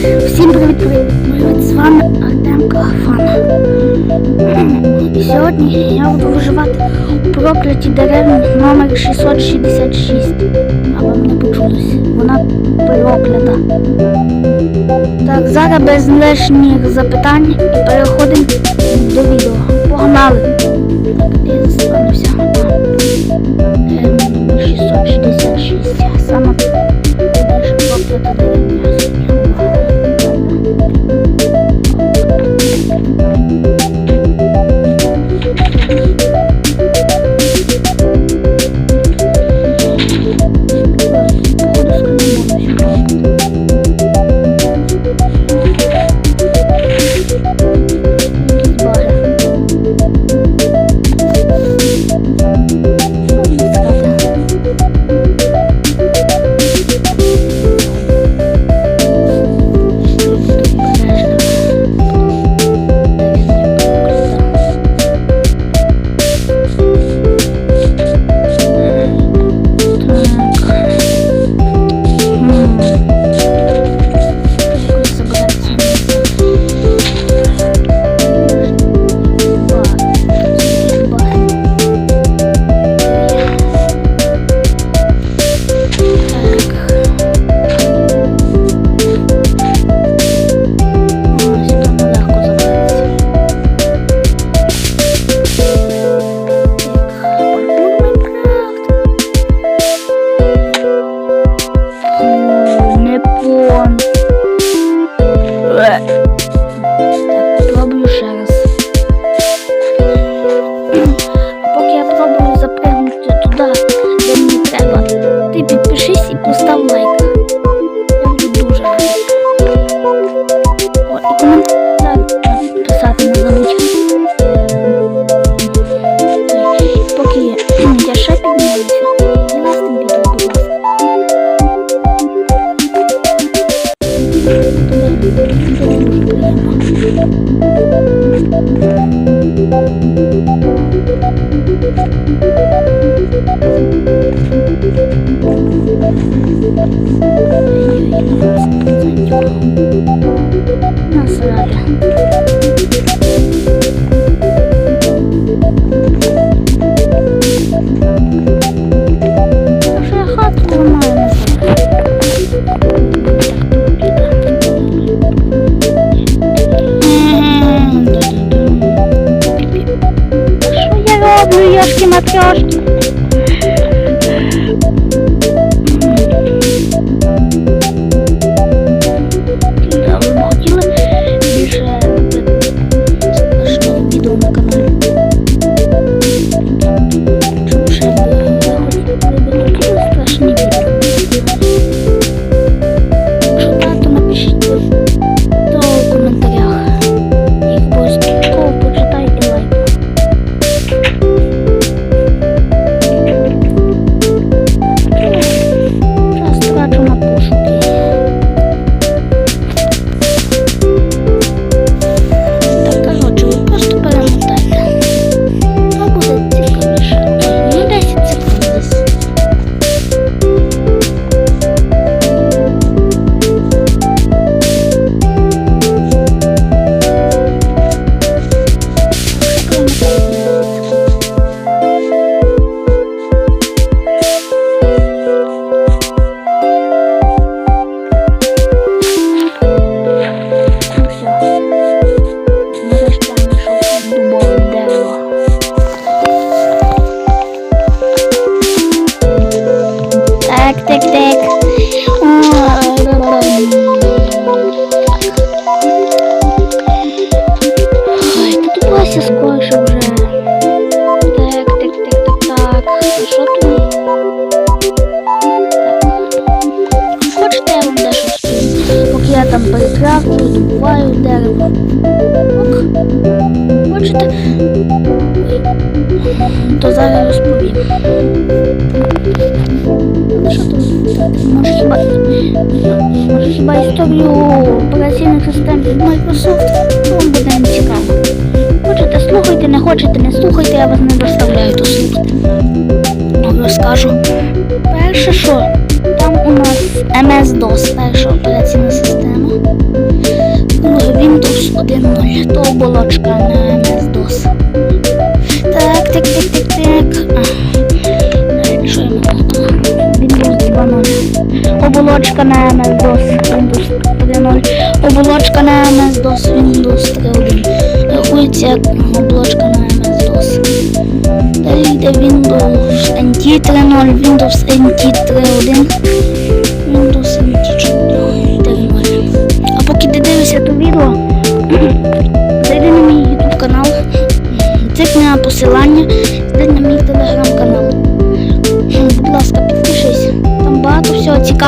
Всім привіт-привіт! З вами Артем Кагафан. І сьогодні я буду виживати у проклятій деревні номер 666. А вам не почулось. Вона проклята. Так, зараз без лишніх запитань і переходимо до відео. Погнали! Так, я застануся. 666. episode. Хіба, хіба історію операційних систем від Microsoft? Вам буде не цікаво. Хочете слухайте, не хочете, не слухайте, я вас не доставляю до слухати. Розкажу. Перше що? Там у нас MS-DOS, перша операційна система. Windows 1.0. То оболочка на MS-DOS. Оболочка на MS-DOS. Windows 3.0. Оболочка на MS-DOS. Windows 3.1. Рахується як оболочка на MS-DOS. Далі йде Windows NT 3.0, Windows NT 3.1, Windows NT 4.0. А поки ти дивишся то відео, зайди на мій YouTube канал, цикни на посилання,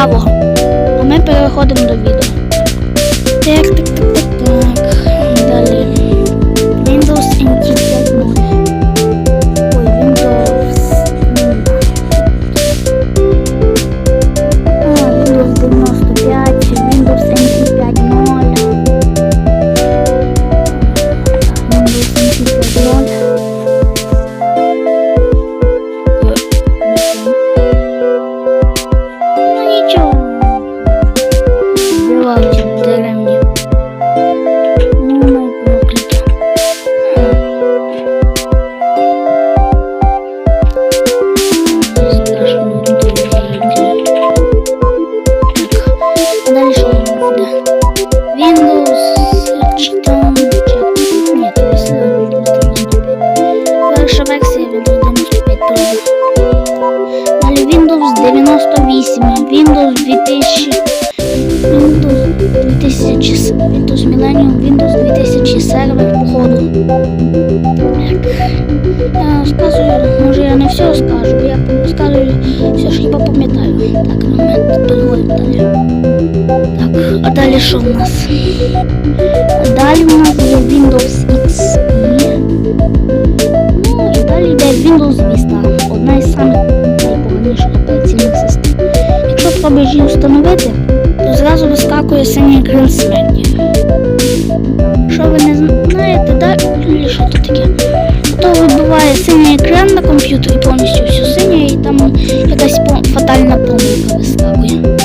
цікавого. А ми переходимо до відео. Далі буде? Windows чи там то 95. Перша версія Windows 95 Pro. Далі Windows 98, Windows 2000, Windows 2000, Windows Millennium, Windows 2000 сервер, походу. Я розказую, може я не все розкажу, я все, ж хіба пам'ятаю. Так, момент, переходимо далі. Так, а далі що в нас? А далі у нас є Windows фатальна помилка вискакує.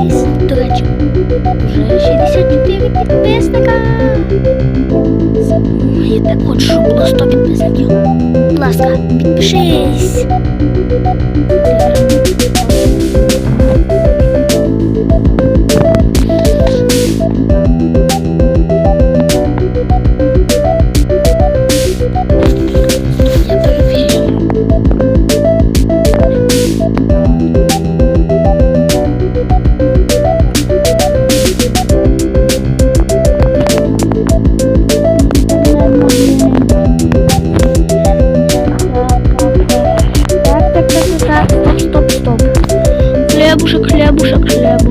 Підпишись. До речі, вже 64 підписника. Я так хочу, щоб було 100 підписників. Будь ласка, підпишись. Хлебушек, хлебушек, хлебушек.